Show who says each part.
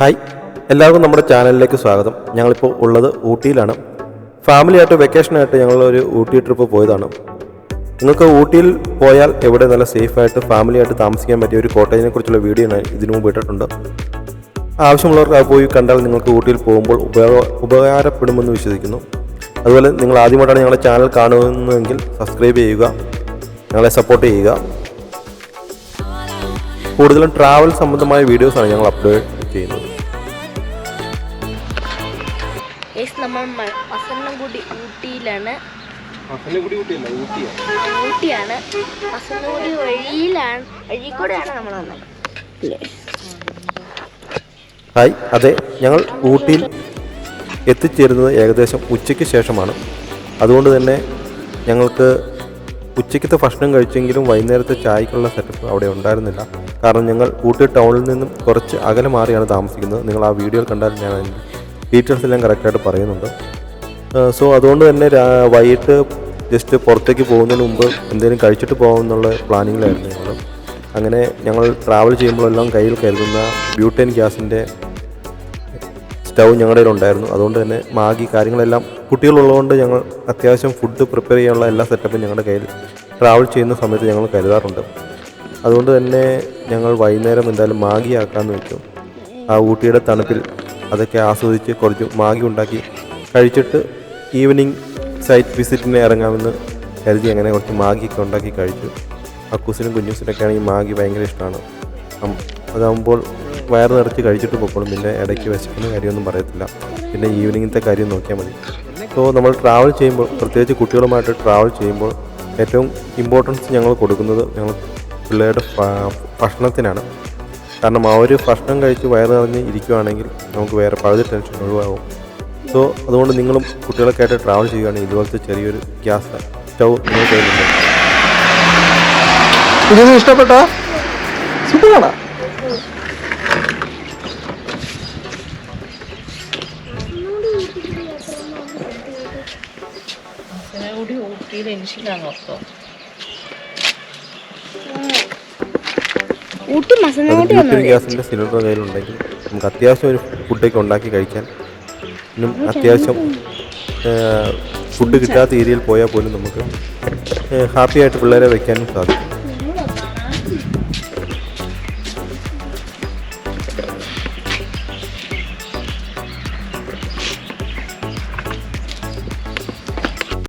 Speaker 1: Hi. എല്ലാവർക്കും നമ്മുടെ ചാനലിലേക്ക് സ്വാഗതം. ഞങ്ങളിപ്പോൾ ഉള്ളത് ഊട്ടിയിലാണ്. ഫാമിലിയായിട്ട് വെക്കേഷനായിട്ട് ഞങ്ങളൊരു ഊട്ടി ട്രിപ്പ് പോയതാണ്. നിങ്ങൾക്ക് ഊട്ടിയിൽ പോയാൽ എവിടെ നല്ല സേഫായിട്ട് ഫാമിലിയായിട്ട് താമസിക്കാൻ പറ്റിയ ഒരു കോട്ടേജിനെ കുറിച്ചുള്ള വീഡിയോ ഞാൻ ഇതിനു മുമ്പ് ഇട്ടിട്ടുണ്ട്. ആവശ്യമുള്ളവർക്ക് പോയി കണ്ടാൽ നിങ്ങൾക്ക് ഊട്ടിയിൽ പോകുമ്പോൾ ഉപയോഗ ഉപകാരപ്പെടുമെന്ന് വിശ്വസിക്കുന്നു. അതുപോലെ നിങ്ങൾ ആദ്യമായിട്ടാണ് ഞങ്ങളുടെ ചാനൽ കാണുന്നതെങ്കിൽ സബ്സ്ക്രൈബ് ചെയ്യുക ഞങ്ങളെ സപ്പോർട്ട് ചെയ്യുക. കൂടുതലും ട്രാവൽ സംബന്ധമായ വീഡിയോസാണ് ഞങ്ങൾ അപ്ലോഡ് ചെയ്യുന്നത്.
Speaker 2: യെസ് നമ്മൾ മ- മസന്നംകുടി ഊട്ടിയിലാണ്.
Speaker 1: ഊട്ടിയാണ്.
Speaker 2: ഊട്ടിയാണ്. മസന്നംകുടി വഴിയിലാണ് വഴി കൂടെയാണ് നമ്മൾ വന്നത്. ഇല്ലേ?
Speaker 1: ഹായ് അതെ ഞങ്ങൾ ഊട്ടിയിൽ എത്തിച്ചേരുന്നത് ഏകദേശം ഉച്ചയ്ക്ക് ശേഷമാണ്. അതുകൊണ്ട് തന്നെ ഞങ്ങൾക്ക് ഉച്ചയ്ക്കത്തെ ഭക്ഷണം കഴിച്ചെങ്കിലും വൈകുന്നേരത്തെ ചായക്കുള്ള സെറ്റപ്പ് അവിടെ ഉണ്ടായിരുന്നില്ല. കാരണം ഞങ്ങൾ ഊട്ടി ടൗണിൽ നിന്നും കുറച്ച് അകലെ മാറിയാണ് താമസിക്കുന്നത്. നിങ്ങൾ ആ വീഡിയോയിൽ കണ്ടാൽ ഞാൻ ഡീറ്റെയിൽസ് എല്ലാം കറക്റ്റായിട്ട് പറയുന്നുണ്ട്. സോ അതുകൊണ്ട് തന്നെ വൈകിട്ട് ജസ്റ്റ് പുറത്തേക്ക് പോകുന്നതിന് മുമ്പ് എന്തെങ്കിലും കഴിച്ചിട്ട് പോകാമെന്നുള്ള പ്ലാനിങ്ങിലായിരുന്നു ഞങ്ങൾ അങ്ങനെ ഞങ്ങൾ ട്രാവൽ ചെയ്യുമ്പോഴെല്ലാം കയ്യിൽ കരുതുന്ന ബ്യൂട്ടൈൻ ഗ്യാസിന്റെ സ്റ്റൗ ഞങ്ങളുടെ ഉണ്ടായിരുന്നു അതുകൊണ്ട് തന്നെ മാഗി കാര്യങ്ങളെല്ലാം കുട്ടികളുള്ളതുകൊണ്ട് ഞങ്ങൾ അത്യാവശ്യം ഫുഡ് പ്രിപ്പയർ ചെയ്യാനുള്ള എല്ലാ സെറ്റപ്പും ഞങ്ങളുടെ കയ്യിൽ ട്രാവൽ ചെയ്യുന്ന സമയത്ത് ഞങ്ങൾ കരുതാറുണ്ട്. അതുകൊണ്ട് തന്നെ ഞങ്ങൾ വൈകുന്നേരം എന്തായാലും മാഗി ആക്കാമെന്ന് വെച്ചു. ആ ഊട്ടിയുടെ തണുപ്പിൽ അതൊക്കെ ആസ്വദിച്ച് കുറച്ച് മാഗി ഉണ്ടാക്കി കഴിച്ചിട്ട് ഈവനിങ് സൈറ്റ് വിസിറ്റിന് ഇറങ്ങാമെന്ന് കരുതി അങ്ങനെ കുറച്ച് മാഗിയൊക്കെ ഉണ്ടാക്കി കഴിച്ചു. അക്കൂസിനും കുഞ്ഞൂസിനൊക്കെ ആണെങ്കിൽ മാഗി ഭയങ്കര ഇഷ്ടമാണ്. അതാകുമ്പോൾ വയറ് നിറച്ച് കഴിച്ചിട്ട് പോയിക്കോളും. പിന്നെ ഇടയ്ക്ക് വിശക്കുന്ന കാര്യമൊന്നും പറയത്തില്ല. പിന്നെ ഈവനിങ്ങത്തെ കാര്യം നോക്കിയാൽ മതി. സോ നമ്മൾ ട്രാവൽ ചെയ്യുമ്പോൾ പ്രത്യേകിച്ച് കുട്ടികളുമായിട്ട് ട്രാവൽ ചെയ്യുമ്പോൾ ഏറ്റവും ഇമ്പോർട്ടൻസ് ഞങ്ങൾ കൊടുക്കുന്നത് ഞങ്ങൾ പിള്ളേരുടെ ഭക്ഷണത്തിനാണ്. കാരണം ആ ഒരു ഭക്ഷണം കഴിച്ച് വയറ് നിറഞ്ഞ് ഇരിക്കുകയാണെങ്കിൽ നമുക്ക് വേറെ പകുതി ടെൻഷൻ ഒഴിവാകും സോ അതുകൊണ്ട് നിങ്ങളും കുട്ടികളൊക്കെ ആയിട്ട് ട്രാവൽ ചെയ്യുകയാണെങ്കിൽ ഇതുപോലത്തെ ചെറിയൊരു ഗ്യാസ് സ്റ്റൗ നിങ്ങൾ കയ്യിലുണ്ട്
Speaker 3: ഇതൊന്നും ഇഷ്ടപ്പെട്ട
Speaker 4: കൂടി ഊട്ടിയിൽ എനിക്കാണ്
Speaker 2: ഊട്ടി
Speaker 1: ഗ്യാസിന്റെ സിലിണ്ടർ കയ്യിലുണ്ടെങ്കിൽ നമുക്ക് അത്യാവശ്യം ഒരു ഫുഡൊക്കെ ഉണ്ടാക്കി കഴിക്കാൻ. ഇന്നും അത്യാവശ്യം ഫുഡ് കിട്ടാത്ത ഏരിയയിൽ പോയാൽ പോലും നമുക്ക് ഹാപ്പി ആയിട്ട് പിള്ളേരെ വെക്കാനും സാധിക്കും.